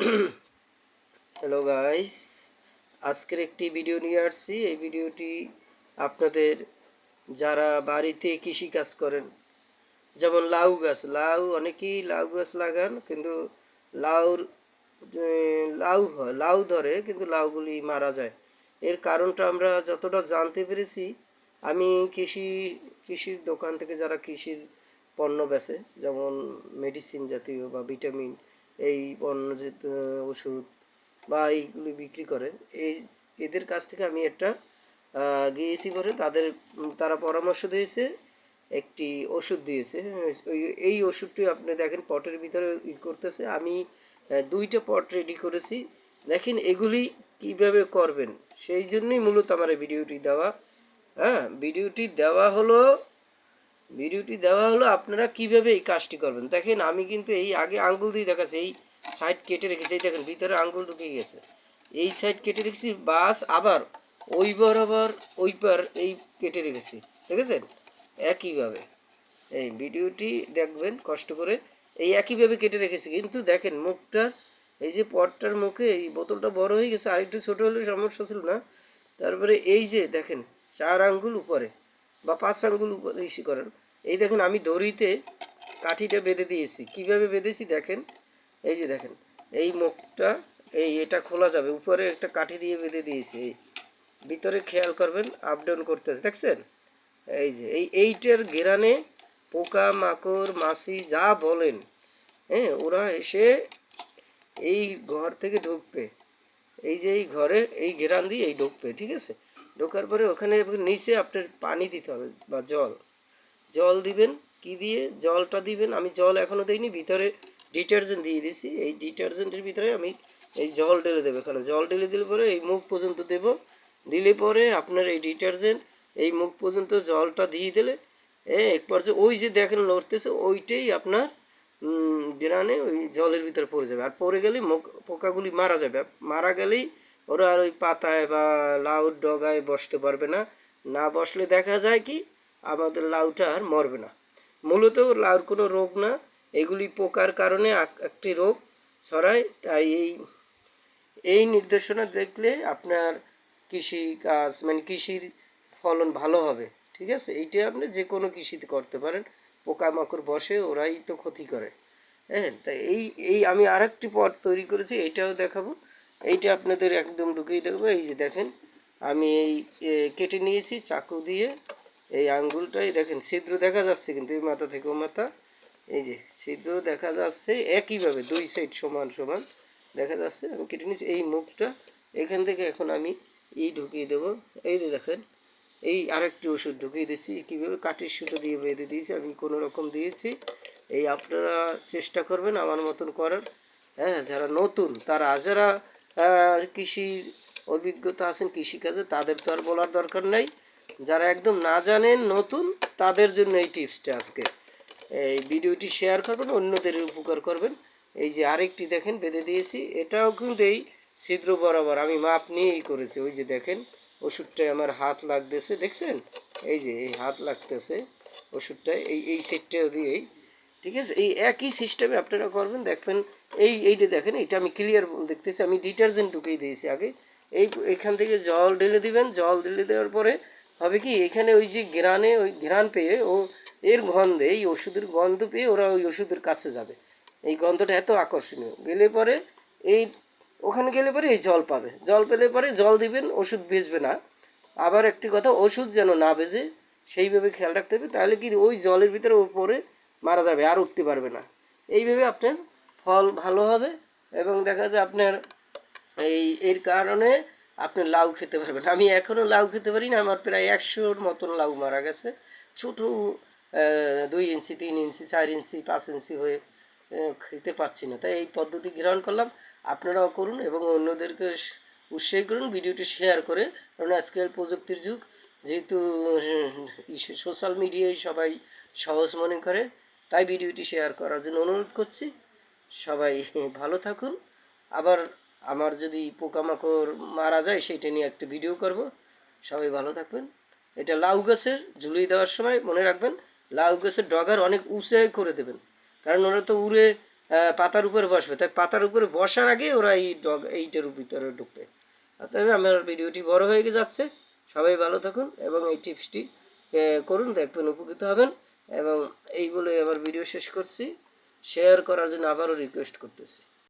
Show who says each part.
Speaker 1: Hello guys আজকের একটি video নিয়ে আসছি। এই ভিডিওটি আপনাদের যারা বাড়িতে কৃষি কাজ করেন, যেমন লাউ গাছ, লাউ অনেকেই লাউ গাছ লাগান, কিন্তু লাউর লাউ হয়, লাউ ধরে, কিন্তু লাউগুলি মারা যায়। এর কারণটা আমরা যতটা জানতে পেরেছি, আমি কৃষি, কৃষির দোকান থেকে যারা কৃষির পণ্য বেচে যেমন মেডিসিন জাতীয় বা ভিটামিন এই যে ওষুধ বা এইগুলি বিক্রি করে। এই এদের কাছ থেকে আমি একটা গিয়েছি করে তাদের, তারা পরামর্শ দিয়েছে, একটি ওষুধ দিয়েছে। এই ওষুধটি আপনি দেখেন পটের ভিতরে ই করতেছে। আমি দুইটা পট রেডি করেছি। দেখেন এগুলি কীভাবে করবেন? সেই জন্যই মূলত আমার ভিডিওটি দেওয়া। হ্যাঁ ভিডিওটি দেওয়া হলো ভিডিওটি দেওয়া হলো, আপনারা কীভাবে এই কাজটি করবেন? দেখেন, আমি কিন্তু এই আগে আঙ্গুল দিয়ে দেখাচ্ছি, এই সাইড কেটে রেখেছি, এই দেখেন, ভিতরে আঙ্গুল ঢুকে গেছে। এই সাইড কেটে রেখেছি, বাস আবার ওই বরাবর, ওই পার এই কেটে রেখেছি, দেখেছেন? একইভাবে। এই ভিডিওটি দেখবেন, কষ্ট করে এই একইভাবে কেটে রেখেছি, কিন্তু দেখেন, মুখটার, এই যে পটটার মুখে এই বোতলটা বড় হয়ে গেছে আর একটু ছোটো হলে সমস্যা ছিল না। তারপরে এই যে দেখেন, চার আঙ্গুল উপরে। বা পাঁচ উপরে ইসি করেন। এই দেখেন, আমি দড়িতে কাঠিটা বেঁধে দিয়েছি। কীভাবে বেঁধেছি দেখেন? এই যে দেখেন, এই মুখটা, এই এটা খোলা যাবে। উপরে একটা কাঠি দিয়ে বেঁধে দিয়েছি, এই। ভিতরে খেয়াল করবেন আপ ডাউন করতেছে। দেখছেন? এই যে, এই এইটার ঘেরানে পোকা, মাকড়, মাছি যা বলেন হ্যাঁ ওরা এসে এই ঘর থেকে ঢুকবে। এই যে এই ঘরে এই ঘেরান দিয়ে এই ঢুকবে, ঠিক আছে? ঢোকার পরে ওখানে নিচে আপনার পানি দিতে হবে বা জল। জল দিবেন, কি দিয়ে? জলটা দিবেন। আমি জল এখনও দিইনি, ভিতরে ডিটারজেন্ট দিয়ে দিছি। এই ডিটারজেন্টের ভিতরে আমি এই জল ঢেলে দেবো এখানে। জল ঢেলে দিলে পরে এই মুখ পর্যন্ত দেব। দিলে পরে আপনার এই ডিটারজেন্ট, এই মুখ পর্যন্ত জলটা দিয়ে দিলে হ্যাঁ এক পর্যায়ে ওই যে দেখেন লড়তেছে ওইটাই আপনার গ্রানে ওই জলের ভিতরে পড়ে যাবে। আর পড়ে গেলে মুখ, পোকাগুলি মারা যাবে। মারা গেলেই ওরা আর ওই পাতায় বা লাউর ডগায় বসতে পারবে না। না বসলে দেখা যায় কি, আমাদের লাউটা আর মরবে না। মূলত লাউর কোনো রোগ না, এগুলি পোকার কারণে একটি রোগ ছড়ায়। তাই এই এই নির্দেশনা দেখলে আপনার কৃষি কাজ মানে কৃষির ফলন ভালো হবে, ঠিক আছে? এইটা আপনি যে কোনো কৃষিতে করতে পারেন। পোকামাকড় বসে, ওরাই তো ক্ষতি করে। হ্যাঁ তা এই এই আমি আরেকটি পট তৈরি করেছি এইটাও দেখাবো। এইটা আপনাদের একদম ঢুকিয়ে দেবো। এই যে দেখেন, আমি এই কেটে নিয়েছি চাকু দিয়ে এই আঙ্গুলটাই দেখেন, ছিদ্র দেখা যাচ্ছে কিন্তু এই মাথা থেকে, ও মাথা। এই যে, ছিদ্র দেখা যাচ্ছে একইভাবে, দুই সাইড সমান সমান দেখা যাচ্ছে। আমি কেটে নিয়েছি, এই মুখটা এখান থেকে এখন আমি ই ঢুকিয়ে দেবো। এই যে দেখেন, এই আরেকটি ওষুধ ঢুকিয়ে দিয়েছি, কীভাবে কাঠের সুতো দিয়ে বেঁধে দিয়েছি, আমি কোনো রকম দিয়েছি। এই আপনারা চেষ্টা করবেন আমার মতন করার। হ্যাঁ যারা নতুন, তারা, যারা কৃষির অভিজ্ঞতা আছেন কৃষিকাজে, তাদের তো আর বলার দরকার নাই। যারা একদম না জানেন, নতুন, তাদের জন্য এই টিপসটা আজকে। এই ভিডিওটি শেয়ার করবেন, অন্যদের উপকার করবেন। এই যে আরেকটি দেখেন, বেঁধে দিয়েছি। এটাও কিন্তু এই ছিদ্র বরাবর, আমি মাপ নিয়েই করেছি। ওই যে দেখেন ওষুধটায় আমার হাত লাগতেছে, দেখছেন? এই যে, এই হাত লাগতেছে ওষুধটায় এই এই সেটটাও দিয়েই ঠিক আছে? এই একই সিস্টেমে আপনারা করবেন, দেখবেন এই, এইটা দেখেন এটা আমি ক্লিয়ার দেখতেছি, আমি ডিটারজেন্ট ঢুকিয়ে দিয়েছি আগে। এই, এখান থেকে জল ঢেলে দিবেন, জল ঢেলে দেওয়ার পরে হবে কি, এখানে ওই যে গ্রানে ওই গ্রান পেয়ে ও এর গন্ধে, এই ওষুধের গন্ধ পেয়ে ওরা ওই ওষুধের কাছে যাবে। এই গন্ধটা এত আকর্ষণীয়। গেলে পরে এই, ওখানে গেলে পরে এই জল পাবে। জল পেলে পরে জল দিবেন, ওষুধ বেচবে না। আবার একটি কথা, ওষুধ যেন না বেজে সেইভাবে খেয়াল রাখতে হবে, তাহলে কি ওই জলের ভিতরে ও পরে মারা যাবে, আর উঠতে পারবে না। এইভাবে আপনার ফল ভালো হবে এবং দেখা যায় আপনার এই, এর কারণে আপনি লাউ খেতে পারবেন। আমি এখনও লাউ খেতে পারি না, আমার প্রায় একশোর মতন লাউ মারা গেছে। ছোটো দুই ইঞ্চি, তিন ইঞ্চি, চার ইঞ্চি, পাঁচ ইঞ্চি হয়ে খেতে পাচ্ছি না। তাই এই পদ্ধতি গ্রহণ করলাম। আপনারাও করুন এবং অন্যদেরকে উৎসাহী করুন, ভিডিওটি শেয়ার করে। কারণ আজকাল প্রযুক্তির যুগ, যেহেতু সোশ্যাল মিডিয়ায় সবাই সহজ মনে করে। তাই ভিডিওটি শেয়ার করার জন্য অনুরোধ করছি। সবাই ভালো থাকুন। আবার আমার যদি পোকামাকড় মারা যায়, সেটা নিয়ে একটা ভিডিও করব। সবাই ভালো থাকবেন। এটা লাউ গাছের ঝুলিয়ে দেওয়ার সময় মনে রাখবেন, লাউ গাছের ডগার অনেক উঁচে করে দেবেন। কারণ ওরা তো উড়ে পাতার উপরে বসবে। তাই পাতার উপরে বসার আগে ওরা এই ডগ, এইটার ভিতরে ঢুকবে। অতএব আমার ভিডিওটি বড় হয়ে যাচ্ছে। সবাই ভালো থাকুন এবং এই টিপসটি করুন, দেখবেন, উপকৃত হবেন। এবং এই বলে আমার ভিডিও শেষ করছি। শেয়ার করার জন্য আবারও রিকোয়েস্ট করতেছি।